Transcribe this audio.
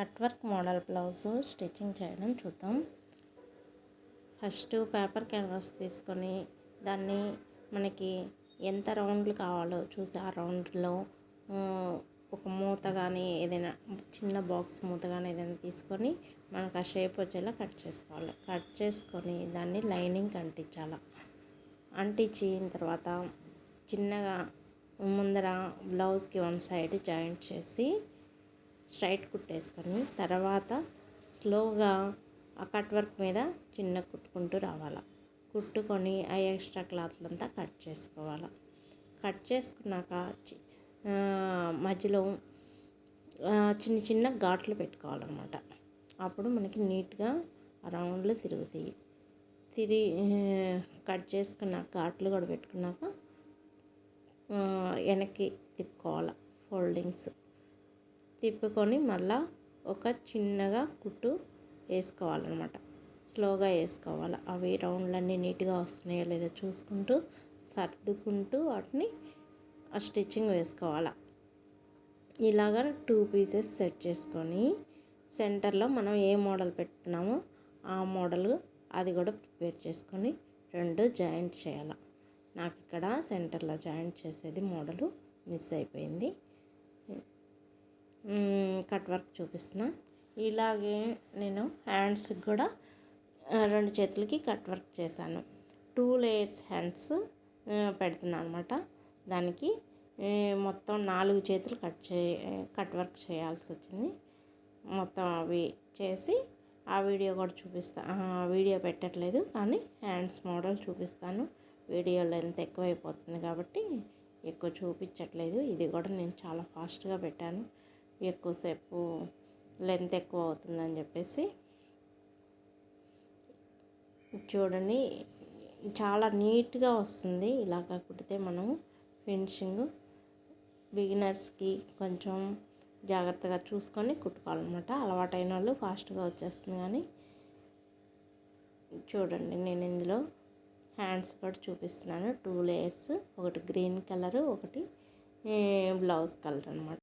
Cut work model blouse stitching చేయడం చూద్దాం. First paper canvas తీసుకొని దాన్ని మనకి ఎంత రౌండ్లు కావాలో చూసి ఆ రౌండ్లో ఒక మూత కానీ ఏదైనా చిన్న బాక్స్ మూత కానీ ఏదైనా తీసుకొని మనకు ఆ షేప్ వచ్చేలా కట్ చేసుకోవాలి. కట్ చేసుకొని దాన్ని లైనింగ్ అంటించాలి. అంటించిన తర్వాత చిన్నగా ముందర బ్లౌజ్కి వన్ సైడ్ జాయింట్ చేసి స్ట్రైట్ కుట్టేసుకొని తర్వాత స్లోగా ఆ కట్ వర్క్ మీద చిన్న కుట్టుకుంటూ రావాలి. కుట్టుకొని ఆ ఎక్స్ట్రా క్లాత్లంతా కట్ చేసుకోవాలి. కట్ చేసుకున్నాక మధ్యలో చిన్న చిన్న ఘాట్లు పెట్టుకోవాలన్నమాట. అప్పుడు మనకి నీట్గా రౌండ్లు తిరుగుతాయి. తిరిగి కట్ చేసుకున్నాక ఘాట్లు కూడా పెట్టుకున్నాక వెనక్కి తిప్పుకోవాలి ఫోల్డింగ్స్. తిప్పుకొని మళ్ళా ఒక చిన్నగా కుట్టు వేసుకోవాలన్నమాట. స్లోగా వేసుకోవాలి. అవి రౌండ్లన్నీ నీట్గా వస్తున్నాయో లేదో చూసుకుంటూ సర్దుకుంటూ వాటిని ఆ స్టిచ్చింగ్ వేసుకోవాలి. ఇలాగ టూ పీసెస్ సెట్ చేసుకొని సెంటర్లో మనం ఏ మోడల్ పెడుతున్నామో ఆ మోడల్ అది కూడా ప్రిపేర్ చేసుకొని రెండు జాయింట్ చేయాలి. నాకు ఇక్కడ సెంటర్లో జాయింట్ చేసేది మోడలు మిస్ అయిపోయింది. కట్ వర్క్ చూపిస్తున్నా. ఇలాగే నేను హ్యాండ్స్కి కూడా రెండు చేతులకి కట్ వర్క్ చేశాను. టూ లేయర్స్ హ్యాండ్స్ పెడుతున్నాను అనమాట దానికి మొత్తం నాలుగు చేతులు కట్ చే కట్ వర్క్ చేయాల్సి వచ్చింది. మొత్తం అవి చేసి ఆ వీడియో కూడా చూపిస్తా వీడియో పెట్టట్లేదు కానీ హ్యాండ్స్ మోడల్ చూపిస్తాను. వీడియో లెంత్ ఎక్కువైపోతుంది కాబట్టి ఎక్కువ చూపించట్లేదు. ఇది కూడా నేను చాలా ఫాస్ట్గా పెట్టాను. ఎక్కువసేపు లెంత్ ఎక్కువ అవుతుందని చెప్పేసి చూడండి. చాలా నీట్గా వస్తుంది. ఇలాగ కుడితే మనం ఫినిషింగ్ బిగినర్స్కి కొంచెం జాగ్రత్తగా చూసుకొని కుట్టుకోవాలన్నమాట. అలవాటైన వాళ్ళు ఫాస్ట్గా వచ్చేస్తుంది కానీ చూడండి నేను ఇందులో హ్యాండ్స్ కూడా చూపిస్తున్నాను. టూ లేయర్స్ ఒకటి గ్రీన్ కలర్ ఒకటి బ్లౌజ్ కలర్ అనమాట